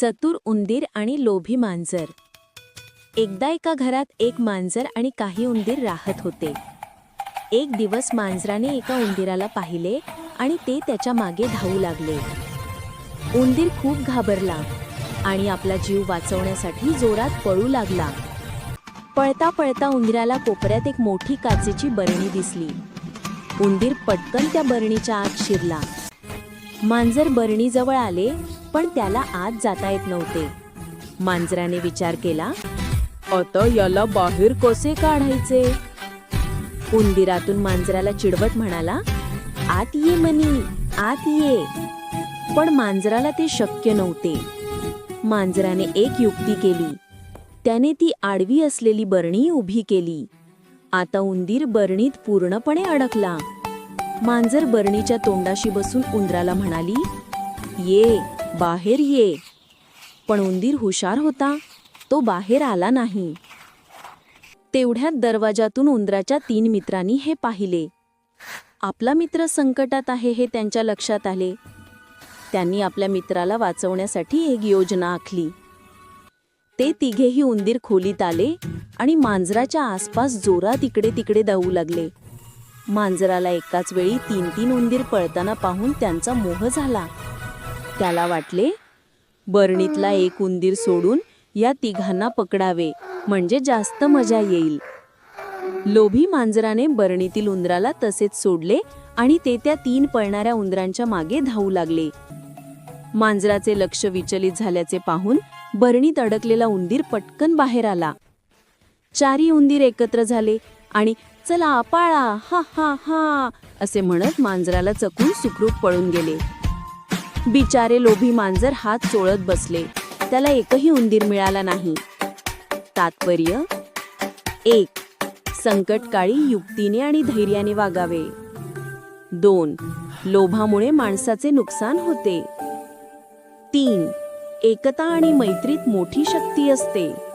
चतुर उंदीर आणि लोभी मांजर. एकदा एका घरात एक मांजर आणि काही उंदीर राहत होते. एक दिवस मांजराने एका उंदीराला पाहिले आणि ते त्याच्यामागे धावू लागले. उंदीर खूप घाबरला आणि आपला जीव वाचवण्यासाठी जोरात पळू लागला. पळता पळता उंदिराला कोपऱ्यात एक मोठी काचेची बरणी दिसली. उंदीर पटकन त्या बरणीच्या आत शिरला. मांजर बरणीजवळ आले पण त्याला आत जाता येत नव्हते. मांजराने विचार केला आता याला बाहेर कसे काढायचे? उंदिरातून मांजराला चिडवट म्हणाला आत ये मनी आत ये. पण मांजराला ते शक्य नव्हते. मांजराने एक युक्ती केली. त्याने ती आडवी असलेली बरणी उभी केली. आता उंदीर बरणीत पूर्णपणे अडकला. मांजर बरणीच्या तोंडाशी बसून उंदराला म्हणाली ये बाहेर ये. पण उंदीर हुशार होता. तो बाहेर आला नाही. तेवढ्यात दरवाजातून उंदराच्या तीन मित्रांनी हे पाहिले. आपला मित्र संकटात आहे हे त्यांच्या लक्षात आले. त्यांनी आपल्या मित्राला वाचवण्यासाठी एक योजना आखली. ते तिघेही उंदीर खोलीत आले आणि मांजराच्या आसपास जोरात इकडे तिकडे धावू लागले. मांजराला एकाच वेळी तीन तीन उंदीर पळताना पाहून त्यांचा मोह झाला. त्याला वाटले बरणीतला एक उंदीर सोडून या तिघांना पकडावे म्हणजे जास्त मजा येईल. लोभी मांजराने बरणीतील उंदराला तसेच सोडले आणि ते त्या तीन पळणाऱ्या उंदरांच्या मागे धावू लागले. मांजराचे लक्ष विचलित झाल्याचे पाहून बरणीत अडकलेला उंदीर पटकन बाहेर आला. चारी उंदीर एकत्र झाले आणि चला पाळा हा हा हा असे म्हणत मांजराला चकून सुखरूप पळून गेले. बिचारे लोभी मांजर हात चोळत बसले. त्याला एकही उंदीर मिळाला नाही. तात्पर्य? एक. संकटकाळी युक्तीने आणि धैर्याने वागावे. दोन. लोभामुळे माणसाचे नुकसान होते. तीन. एकता आणि मैत्रीत मोठी शक्ती असते.